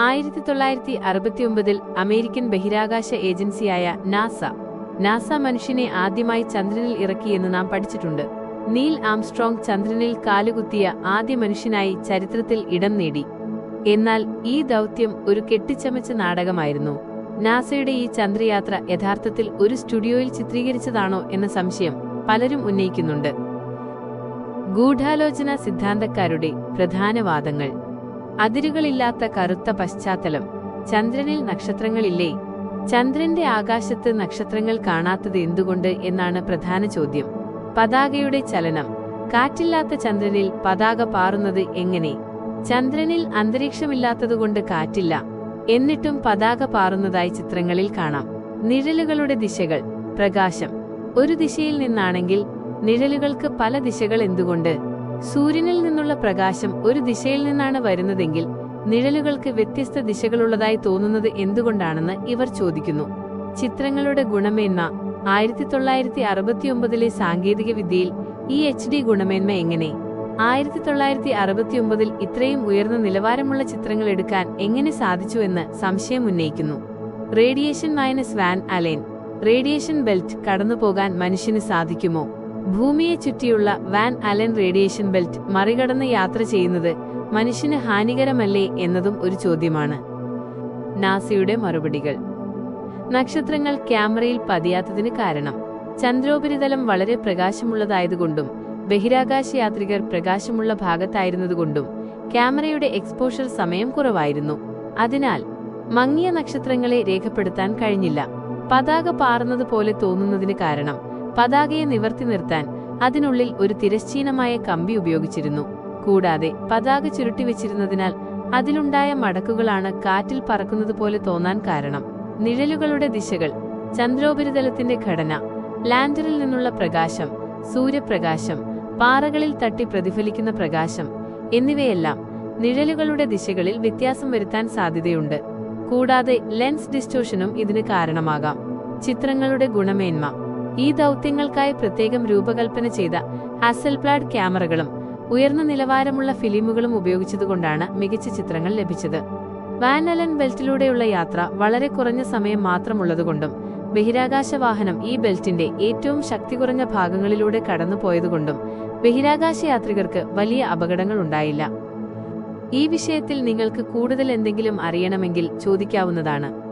ആയിരത്തി തൊള്ളായിരത്തി അറുപത്തിയൊമ്പതിൽ അമേരിക്കൻ ബഹിരാകാശ ഏജൻസിയായ നാസ. നാസ മനുഷ്യനെ ആദ്യമായി ചന്ദ്രനിൽ ഇറക്കിയെന്ന് നാം പഠിച്ചിട്ടുണ്ട്. നീൽ ആംസ്ട്രോങ് ചന്ദ്രനിൽ കാലുകുത്തിയ ആദ്യ മനുഷ്യനായി ചരിത്രത്തിൽ ഇടം നേടി. എന്നാൽ ഈ ദൗത്യം ഒരു കെട്ടിച്ചമച്ച നാടകമായിരുന്നു. നാസയുടെ ഈ ചന്ദ്രയാത്ര യഥാർത്ഥത്തിൽ ഒരു സ്റ്റുഡിയോയിൽ ചിത്രീകരിച്ചതാണോ എന്ന സംശയം പലരും ഉന്നയിക്കുന്നുണ്ട്. ഗൂഢാലോചന സിദ്ധാന്തക്കാരുടെ പ്രധാന വാദങ്ങൾ. അതിരുകളില്ലാത്ത കറുത്ത പശ്ചാത്തലം. ചന്ദ്രനിൽ നക്ഷത്രങ്ങളില്ലേ? ചന്ദ്രന്റെ ആകാശത്ത് നക്ഷത്രങ്ങൾ കാണാത്തത് എന്തുകൊണ്ട് എന്നാണ് പ്രധാന ചോദ്യം. പതാകയുടെ ചലനം. കാറ്റില്ലാത്ത ചന്ദ്രനിൽ പതാക പാറുന്നത് എങ്ങനെ? ചന്ദ്രനിൽ അന്തരീക്ഷമില്ലാത്തതുകൊണ്ട് കാറ്റില്ല. എന്നിട്ടും പതാക പാറുന്നതായി ചിത്രങ്ങളിൽ കാണാം. നിഴലുകളുടെ ദിശകൾ. പ്രകാശം. ഒരു ദിശയിൽ നിന്നാണെങ്കിൽ നിഴലുകൾക്ക് പല ദിശകൾ എന്തുകൊണ്ട്? സൂര്യനിൽ നിന്നുള്ള പ്രകാശം ഒരു ദിശയിൽ നിന്നാണ് വരുന്നതെങ്കിൽ നിഴലുകൾക്ക് വ്യത്യസ്ത ദിശകളുള്ളതായി തോന്നുന്നത് എന്തുകൊണ്ടാണെന്ന് ഇവർ ചോദിക്കുന്നു. ചിത്രങ്ങളുടെ ഗുണമേന്മ. ആയിരത്തി തൊള്ളായിരത്തി അറുപത്തിയൊമ്പതിലെ സാങ്കേതിക വിദ്യയിൽ ഈ എച്ച് ഡി ഗുണമേന്മ എങ്ങനെ? ആയിരത്തി തൊള്ളായിരത്തി അറുപത്തിയൊമ്പതിൽ ഇത്രയും ഉയർന്ന നിലവാരമുള്ള ചിത്രങ്ങൾ എടുക്കാൻ എങ്ങനെ സാധിച്ചുവെന്ന് സംശയം ഉന്നയിക്കുന്നു. Radiation minus Van Allen. Radiation belt കടന്നുപോകാൻ മനുഷ്യന് സാധിക്കുമോ? ഭൂമിയെ ചുറ്റിയുള്ള വാൻ അലൻ റേഡിയേഷൻ ബെൽറ്റ് മറികടന്ന് യാത്ര ചെയ്യുന്നത് മനുഷ്യന് ഹാനികരമല്ലേ എന്നതും ഒരു ചോദ്യമാണ്. നാസയുടെ മറുപടികൾ. നക്ഷത്രങ്ങൾ ക്യാമറയിൽ പതിയാത്തതിന് കാരണം. ചന്ദ്രോപരിതലം വളരെ പ്രകാശമുള്ളതായതുകൊണ്ടും ബഹിരാകാശ യാത്രികർ പ്രകാശമുള്ള ഭാഗത്തായിരുന്നതുകൊണ്ടും ക്യാമറയുടെ എക്സ്പോഷർ സമയം കുറവായിരുന്നു. അതിനാൽ മങ്ങിയ നക്ഷത്രങ്ങളെ രേഖപ്പെടുത്താൻ കഴിഞ്ഞില്ല. പതാക പാറുന്നത് പോലെ തോന്നുന്നതിന് കാരണം പതാകയെ നിവർത്തി നിർത്താൻ അതിനുള്ളിൽ ഒരു തിരശ്ചീനമായ കമ്പി ഉപയോഗിച്ചിരുന്നു. കൂടാതെ പതാക ചുരുട്ടിവെച്ചിരുന്നതിനാൽ അതിലുണ്ടായ മടക്കുകളാണ് കാറ്റിൽ പറക്കുന്നത് പോലെ തോന്നാൻ കാരണം. നിഴലുകളുടെ ദിശകൾ ചന്ദ്രോപരിതലത്തിന്റെ ഘടന ലാൻഡറിൽ നിന്നുള്ള പ്രകാശം സൂര്യപ്രകാശം പാറകളിൽ തട്ടി പ്രതിഫലിക്കുന്ന പ്രകാശം എന്നിവയെല്ലാം നിഴലുകളുടെ ദിശകളിൽ വ്യത്യാസം വരുത്താൻ സാധ്യതയുണ്ട്. കൂടാതെ ലെൻസ് ഡിസ്റ്റോഷനും ഇതിന് കാരണമാകാം. ചിത്രങ്ങളുടെ ഗുണമേന്മ ഈ ദൗത്യങ്ങൾക്കായി പ്രത്യേകം രൂപകൽപ്പന ചെയ്ത ഹാസൽപ്ലാഡ് ക്യാമറകളും ഉയർന്ന നിലവാരമുള്ള ഫിലിമുകളും ഉപയോഗിച്ചതുകൊണ്ടാണ് മികച്ച ചിത്രങ്ങൾ ലഭിച്ചത്. വാൻ അലൻ ബെൽറ്റിലൂടെയുള്ള യാത്ര വളരെ കുറഞ്ഞ സമയം മാത്രമുള്ളതുകൊണ്ടും ബഹിരാകാശ വാഹനം ഈ ബെൽറ്റിന്റെ ഏറ്റവും ശക്തി കുറഞ്ഞ ഭാഗങ്ങളിലൂടെ കടന്നുപോയതുകൊണ്ടും ബഹിരാകാശ യാത്രികർക്ക് വലിയ അപകടങ്ങൾ ഉണ്ടായില്ല. ഈ വിഷയത്തിൽ നിങ്ങൾക്ക് കൂടുതൽ എന്തെങ്കിലും അറിയണമെങ്കിൽ ചോദിക്കാവുന്നതാണ്.